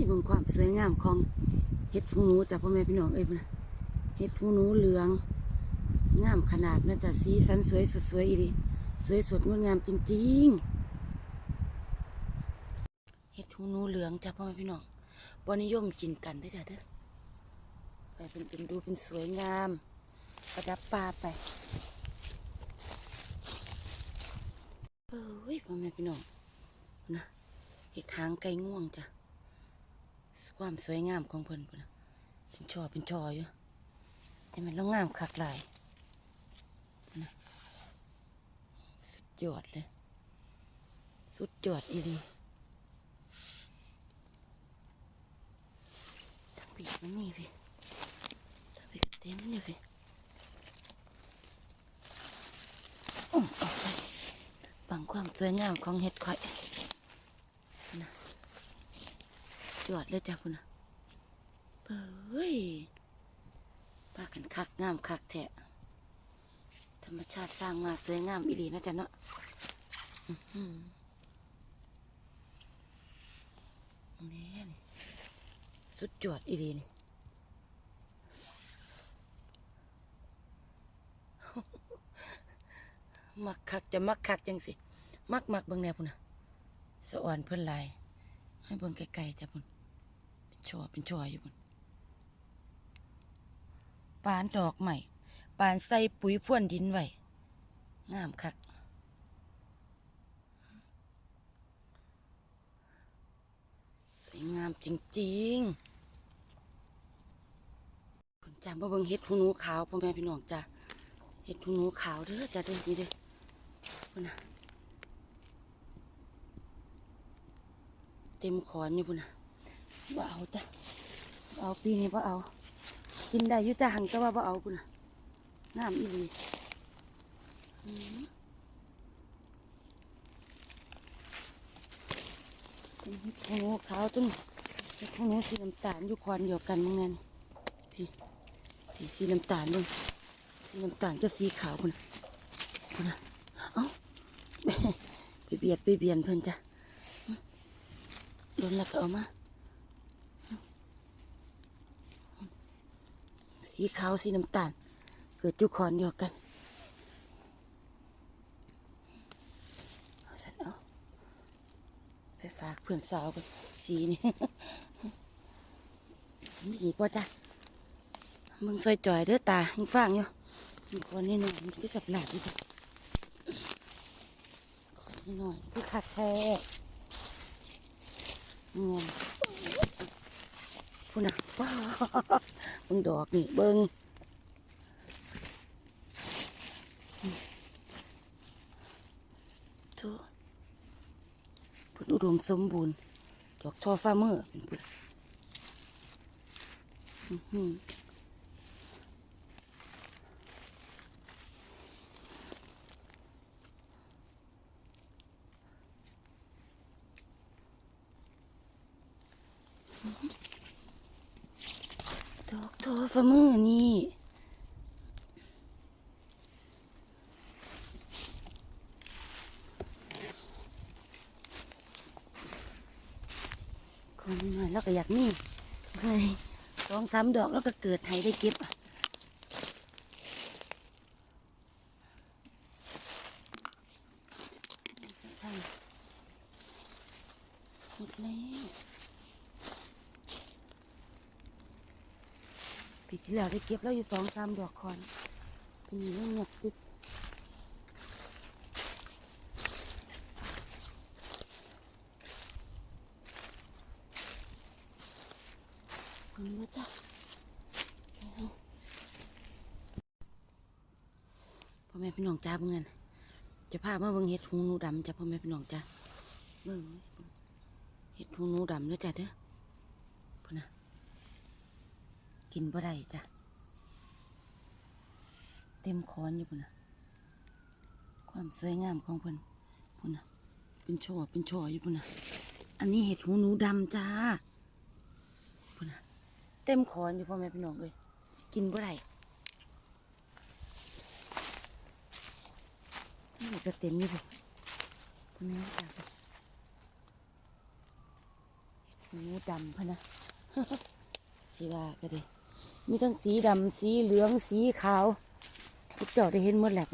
ยเบางความสวยงามของเห็ดหูหนูจากพ่อแม่พี่น้องเอ้ยนะเห็ดหูหนูเหลือง งามขนาดนะจ๊ะสีสันสวยสดสวยอีดีสวยสดงดงามจริงๆเห็ดหูหนูเหลืองจ้ะพ่อแม่พี่น้องบนิยมกินกันได้จ้ะเด้อไปเป็นเป็นดูเป็นสวยงาม ประดับปลาไปเอ้ยพ่อแม่พี่น้องนะเห็ดทางไก่ง่วงจ้ะ ความสวยงามของเพิ่นพุ่นเป็นช่อเป็นช่ออยู่แต่มันแล้วงามคักหลายสุดยอดเลย สุดยอดอีดีทั้งปีมันมีพี่ทั้งปีเต็มอยู่พี่อุ้มออกไปบังความสวยงามของเห็ดข่อยนะสุด ยอดเลยจ้ะพุ่นนะเฮ้ยปากันคักงามคักแท้ธรรมชาติสร้างมาสวยงามอีหลีนะจ๊ะเนาะนี่นี่สุดยอดอีหลีนี่มักคักจะมักคักจังสิ มักมักเบิ่งแนวพุ่นนะสะอ่อนเพิ่อนลายให้เบิ่งไกลๆจ้ะพุ่น ช่อเป็นช่ออยู่พุ่นปานดอกใหม่ปานใส่ปุ๋ยพ่วนดินไว้งามคักสวยงามจริงๆคุณจำว่าเบิ่งเห็ดหูหนูขาวพ่อแม่พี่น้องจ้ะเห็ดหูหนูขาวเด้อจ้ะเด้อนี่เด้อพุ่นนะเต็มขอนอยู่พุ่นนะ บ่เอาจ้ะบ่เอาปีนี้บ่เอา กินได้อยู่จ้ะหังแต่ว่าบ่เอาพุ่นนะงามอีหลีอืมเป็นเห็ดหูหนูขาวจนเห็ดหูหนูสีน้ำตาลอยู่ควันเดียวกันมึงไงพี่พี่สีน้ำตาลด้วยสีน้ำตาลจะสีขาวคุณคุณนะเอ้าไปเบียดไปเบียนเพิ่นจ้ะโดนแล้วก็เอามา สีขาวสีน้ำตาล เกิดจุคอนเดียวกันเอาสันเอาไปฝากเพื่อนสาวกันสีนี่มีอีกว่าจ้ะมึงซอยจ่อยเด้อตาหิงฟังอยู่มีคนนี่หน่อยมันคือสับหลาดอยู่จ้ะนี่หน่อยคือขัดแท้เงี้ย พูดนะว้าวมึงดอกนี่เบิ้งโธ่พุ่นอุดมสมบูรณ์ ดอกทอฟ้าเมื่อเป็นพุ่นอื้ อหือดอกทอฟ้าเมื่อนี่คนหน่อยแล้วก็อยากมีเฮ้ยสองสามดอกแล้วก็เกิดให้ได้เก็บอะใช่หมดแล้ว ปีที่แล้วได้เก็บแล้วอยู่สองสามดอกคอนปีนี้เงียบปิดคุณว่าจ้ะเอาพ่อแม่พี่น้องจ้าเพื่อนจะพามาเบิ่งเห็ดหูนูดำจ้ะพ่อแม่พี่น้องจ้าเบิ่งเห็ดหูนูดำเด้อจ้ะเด้อพุ่นนะ กินบ่ได้จ้ะ เต็มคอนอยู่พุ่นนะความสวยงามของพิ่นพุ่นนะเป็นช่อเป็นช่ออยู่พุ่นนะอันนี้เห็ดหูหนูดำจ้าพุ่นนะเต็มคอนอยู่พ่อแม่พี่น้องเอ้ยกินบ่ได้ทั้งหมดก็เต็มอยู่พุ่นพุ่นนี้จ้ะเห็ดหูดำพะนะสีว่าก็ดี มีทั้งสีดำสีเหลืองสีขาวทุกเจ้าได้เห็นหมดแหละ